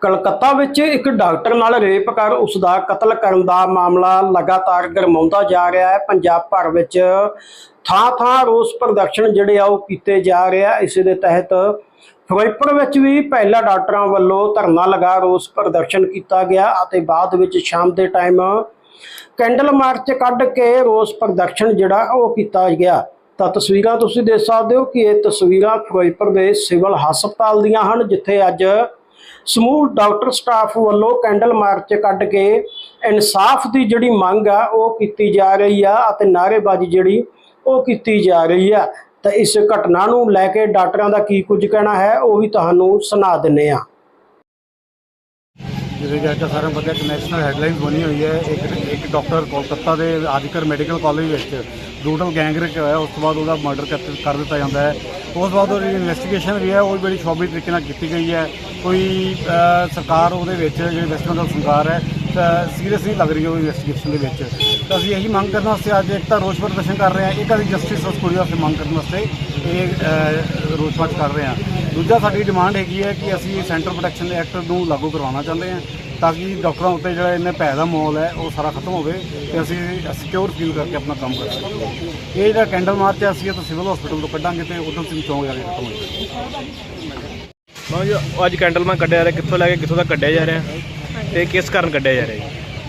ਕਲਕੱਤਾ ਵਿੱਚ ਇੱਕ ਡਾਕਟਰ ਨਾਲ ਰੇਪ ਕਰ ਉਸ ਦਾ ਕਤਲ ਕਰਨ ਦਾ ਮਾਮਲਾ ਲਗਾਤਾਰ ਗਰਮਾਉਂਦਾ ਜਾ ਰਿਹਾ ਹੈ। ਪੰਜਾਬ ਭਰ ਵਿੱਚ ਥਾਂ-ਥਾਂ ਰੋਸ ਪ੍ਰਦਰਸ਼ਨ ਜਿਹੜੇ ਆ ਉਹ ਕੀਤੇ ਜਾ ਰਹੇ ਆ। ਇਸੇ ਦੇ ਤਹਿਤ ਫਿਰੋਜ਼ਪੁਰ ਵਿੱਚ ਵੀ ਪਹਿਲਾ ਡਾਕਟਰਾਂ ਵੱਲੋਂ ਧਰਨਾ ਲਗਾ ਰੋਸ ਪ੍ਰਦਰਸ਼ਨ ਕੀਤਾ ਗਿਆ ਅਤੇ ਬਾਅਦ ਵਿੱਚ ਸ਼ਾਮ ਦੇ ਟਾਈਮ ਕੈਂਡਲ ਮਾਰਚ ਕੱਢ ਕੇ ਰੋਸ ਪ੍ਰਦਰਸ਼ਨ ਜਿਹੜਾ ਉਹ ਕੀਤਾ ਗਿਆ। ਤਾਂ ਤਸਵੀਰਾਂ ਤੁਸੀਂ ਦੇਖ ਸਕਦੇ ਹੋ ਕਿ ਇਹ ਤਸਵੀਰਾਂ ਫਿਰੋਜ਼ਪੁਰ ਦੇ ਸਿਵਲ ਹਸਪਤਾਲ ਦੀਆਂ ਹਨ, ਜਿੱਥੇ ਅੱਜ ਸਮੂਹ ਡਾਕਟਰ ਸਟਾਫ ਵੱਲੋਂ ਕੈਂਡਲ ਮਾਰਚ ਕੱਢ ਕੇ ਇਨਸਾਫ ਦੀ ਜਿਹੜੀ ਮੰਗ ਆ, ਉਹ ਕੀਤੀ ਜਾ ਰਹੀ ਆ ਅਤੇ ਨਾਅਰੇਬਾਜ਼ੀ ਜਿਹੜੀ, ਉਹ ਕੀਤੀ ਜਾ ਰਹੀ ਆ। ਤਾਂ ਇਸ ਘਟਨਾ ਨੂੰ ਲੈ ਕੇ ਡਾਕਟਰਾਂ ਦਾ ਕੀ ਕੁਝ ਕਹਿਣਾ ਹੈ, ਉਹ ਵੀ ਤੁਹਾਨੂੰ ਸੁਣਾ ਦਿੰਨੇ ਆ ਜਿਵੇਂ ਕਿ ਅੱਜ ਸਾਰਿਆਂ ਨੂੰ ਪਤਾ ਇੱਕ ਨੈਸ਼ਨਲ ਹੈਡਲਾਈਨ ਬਣੀ ਹੋਈ ਹੈ, ਇੱਕ ਇੱਕ ਡਾਕਟਰ ਕੋਲਕਾਤਾ ਦੇ ਆਦਿਕਰ ਮੈਡੀਕਲ ਕਾਲਜ ਵਿੱਚ ਬਰੂਟਲ ਗੈਂਗਰੇਪ ਹੋਇਆ, ਉਸ ਤੋਂ ਬਾਅਦ ਉਹਦਾ ਮਰਡਰ ਕਰ ਦਿੱਤਾ ਜਾਂਦਾ ਹੈ। ਉਸ ਤੋਂ ਬਾਅਦ ਉਹਦੀ ਇਨਵੈਸਟੀਗੇਸ਼ਨ ਵੀ ਹੈ, ਉਹ ਵੀ ਬੜੀ ਸ਼ੋਭੀ ਤਰੀਕੇ ਨਾਲ ਕੀਤੀ ਗਈ ਹੈ। ਕੋਈ ਸਰਕਾਰ ਉਹਦੇ ਵਿੱਚ, ਜਿਹੜੀ ਵੈਸਟ ਬੰਗਾਲ ਸਰਕਾਰ ਹੈ ਸੀਰੀਅਸ ਨਹੀਂ ਲੱਗ ਰਹੀ ਉਹ ਇਨਵੈਸਟੀਗੇਸ਼ਨ ਦੇ ਵਿੱਚ। ਤਾਂ ਅਸੀਂ ਇਹੀ ਮੰਗ ਕਰਨ ਵਾਸਤੇ ਅੱਜ ਇੱਕ ਤਾਂ ਰੋਸ ਪ੍ਰਦਰਸ਼ਨ ਕਰ ਰਹੇ ਹਾਂ, ਇੱਕ ਅਸੀਂ ਜਸਟਿਸ ਉਸ ਕੁੜੀ ਵਾਸਤੇ ਮੰਗ ਕਰਨ ਵਾਸਤੇ ਇਹ ਰੋਸ ਮਾਰਚ ਕਰ ਰਹੇ ਹਾਂ। ਦੂਜਾ ਸਾਡੀ ਡਿਮਾਂਡ ਹੈਗੀ ਹੈ ਕਿ ਅਸੀਂ ਸੈਂਟਰ ਪ੍ਰੋਟੈਕਸ਼ਨ ਐਕਟ ਨੂੰ ਲਾਗੂ ਕਰਵਾਉਣਾ ਚਾਹੁੰਦੇ ਹਾਂ ਤਾਂ ਕਿ ਡਾਕਟਰਾਂ ਉੱਤੇ ਜਿਹੜਾ ਇੰਨੇ ਭੈ ਦਾ ਮਾਹੌਲ ਹੈ, ਉਹ ਸਾਰਾ ਖਤਮ ਹੋਵੇ ਤੇ ਅਸੀਂ ਸਿਕਿਉਰ ਫੀਲ ਕਰਕੇ ਆਪਣਾ ਕੰਮ ਕਰ ਸਕੀਏ। ਇਹ ਜਿਹੜਾ ਕੈਂਡਲ ਮਾਰਚ ਹੈ, ਅਸੀਂ ਇਹ ਤਾਂ ਸਿਵਲ ਹਸਪੀਟਲ ਤੋਂ ਕੱਢਾਂਗੇ ਤੇ ਉਦੋਂ ਸਿੰਘ ਚੌਂਕ ਜਾ ਕੇ ਖਤਮ ਹੋ ਜਾਏਗਾ ਮਾਂ ਜੀ ਅੱਜ ਕੈਂਡਲਮੈਨ ਕੱਢਿਆ ਜਾ ਰਿਹਾ, ਕਿੱਥੋਂ ਲੈ ਕੇ ਕਿੱਥੋਂ ਤੱਕ ਕੱਢਿਆ ਜਾ ਰਿਹਾ? ਤੇ ਕਿਸ ਕਾਰਨ ਕੱਢਿਆ ਜਾ ਰਿਹਾ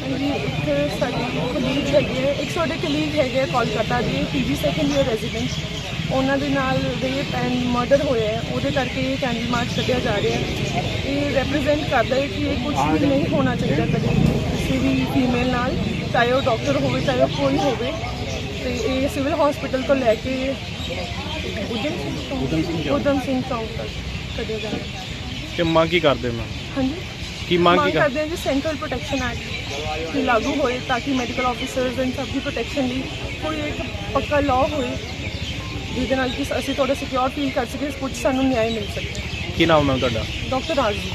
ਜੀ ਹਾਂਜੀ ਇੱਕ ਸਾਡੀ ਕਲੀਗ ਹੈਗੇ ਹੈ, ਇੱਕ ਸਾਡੇ ਕਲੀਗ ਹੈਗੇ ਹੈ ਕੋਲਕਾਤਾ ਦੇ ਪੀਜੀ ਸੈਕੰਡ ਈਅਰ ਰੈਜ਼ੀਡੈਂਟ ਉਹਨਾਂ ਦੇ ਨਾਲ ਰੇਪ ਐਂਡ ਮਰਡਰ ਹੋਇਆ ਹੈ ਉਹਦੇ ਕਰਕੇ ਇਹ ਕੈਂਡਲ ਮਾਰਚ ਕੱਢਿਆ ਜਾ ਰਿਹਾ ਹੈ। ਇਹ ਰਿਪਰੈਜ਼ੈਂਟ ਕਰਦਾ ਹੈ ਕਿ ਇਹ ਕੁਝ ਵੀ ਨਹੀਂ ਹੋਣਾ ਚਾਹੀਦਾ ਕਦੇ ਵੀ ਕਿਸੇ ਵੀ ਫੀਮੇਲ ਨਾਲ ਚਾਹੇ ਉਹ ਡਾਕਟਰ ਹੋਵੇ ਚਾਹੇ ਉਹ ਕੋਈ ਹੋਵੇ। ਤੇ ਇਹ ਸਿਵਲ ਹਸਪੀਟਲ ਤੋਂ ਲੈ ਕੇ ਉਦਮ ਸਿੰਘ ਚੌਂਕ ਉਦਮ ਸਿੰਘ ਚੌਂਕ। ਤੱਕ ਕੱਢਿਆ ਜਾ ਰਿਹਾ ਹੈ। ਤੇ ਮੰਗ ਕੀ ਕਰਦੇ ਮੈਂ ਹਾਂਜੀ। ਕੀ ਮੰਗ ਕੀ ਮੰਗ ਕਰ ਕਰਦੇ ਹਾਂ ਜੀ ਸੈਂਟਰਲ ਪ੍ਰੋਟੈਕਸ਼ਨ ਐਕਟ ਕਿ ਲਾਗੂ ਹੋਏ ਤਾਂ ਕਿ ਮੈਡੀਕਲ ਆਫੀਸਰਸ ਐਂਡ ਸਭ ਦੀ ਪ੍ਰੋਟੈਕਸ਼ਨ ਲਈ ਕੋਈ ਇੱਕ ਪੱਕਾ ਲਾਅ ਹੋਏ ਜਿਹਦੇ ਨਾਲ ਕਿ ਅਸੀਂ ਥੋੜਾ ਸਿਕਿਉਰ ਫੀਲ ਕਰ ਸਕੀਏ ਕੁਝ ਸਾਨੂੰ ਨਿਆਂ ਮਿਲ ਸਕੇ। ਕੀ ਨਾਮ ਹੈ ਤੁਹਾਡਾ? ਡਾਕਟਰ ਰਾਜ ਜੀ।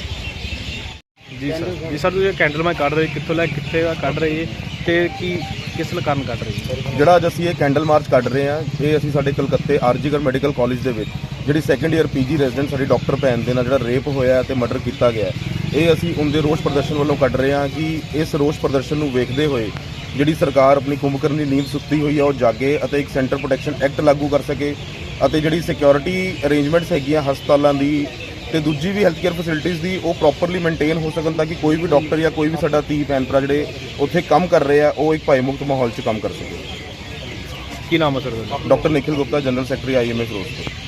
ਜੀ ਸਰ ਜੀ ਸਰ ਤੁਸੀਂ ਕੈਂਡਲਮੈਨ ਕੱਢ ਰਹੇ ਕਿੱਥੋਂ ਲੈ ਕਿੱਥੇ ਦਾ ਕੱਢ ਰਹੇ ਤੇ ਕੀ ਕਿਸ ਕਾਰਨ ਕੱਢ ਰਹੇ ਜਿਹੜਾ ਅੱਜ ਅਸੀਂ ਇਹ ਕੈਂਡਲ ਮਾਰਚ ਕੱਢ ਰਹੇ ਹਾਂ ਇਹ ਅਸੀਂ ਸਾਡੇ ਕਲਕੱਤੇ ਆਰਜੀਕਰ ਮੈਡੀਕਲ ਕਾਲਜ ਦੇ ਵਿੱਚ ਜਿਹੜੀ ਸੈਕੰਡ ਇਅਰ ਪੀਜੀ ਰੈਜ਼ੀਡੈਂਟ ਸਾਡੀ ਡਾਕਟਰ ਭੈਣ ਦੇ ਨਾਲ ਜਿਹੜਾ ਰੇਪ ਹੋਇਆ ਤੇ ਮਰਡਰ ਕੀਤਾ ਗਿਆ ਹੈ, ਇਹ ਅਸੀਂ ਉਹਦੇ ਰੋਸ ਪ੍ਰਦਰਸ਼ਨ ਵੱਲੋਂ ਕੱਢ ਰਹੇ ਹਾਂ ਕਿ ਇਸ ਰੋਸ ਪ੍ਰਦਰਸ਼ਨ ਨੂੰ ਵੇਖਦੇ ਹੋਏ ਜਿਹੜੀ ਸਰਕਾਰ ਆਪਣੀ ਕੁੰਭਕਰਨ ਦੀ ਨੀਂਦ ਸੁੱਤੀ ਹੋਈ ਹੈ ਉਹ ਜਾਗੇ ਅਤੇ ਇੱਕ ਸੈਂਟਰ ਪ੍ਰੋਟੈਕਸ਼ਨ ਐਕਟ ਲਾਗੂ ਕਰ ਸਕੇ ਅਤੇ ਜਿਹੜੀ ਸਿਕਿਉਰਿਟੀ ਅਰੇਂਜਮੈਂਟਸ ਹੈਗੀਆਂ ਹਸਪਤਾਲਾਂ ਦੀ ਤੇ ਦੂਜੀ ਵੀ ਹੈਲਥ ਕੇਅਰ ਫੈਸਿਲਿਟੀਜ਼ ਦੀ ਉਹ ਪ੍ਰੋਪਰਲੀ ਮੇਨਟੇਨ ਹੋ ਸਕਣ ਤਾਂ ਕਿ ਕੋਈ ਵੀ ਡਾਕਟਰ ਜਾਂ ਕੋਈ ਵੀ ਸਾਡਾ ਧੀ ਭੈਣ ਭਰਾ ਜਿਹੜੇ ਉੱਥੇ ਕੰਮ ਕਰ ਰਹੇ ਆ ਉਹ ਇੱਕ ਭੈ ਮੁਕਤ ਮਾਹੌਲ 'ਚ ਕੰਮ ਕਰ ਸਕੇ। ਕੀ ਨਾਮ ਹੈ sir doctor Nikhil Gupta general secretary IMS Firozpur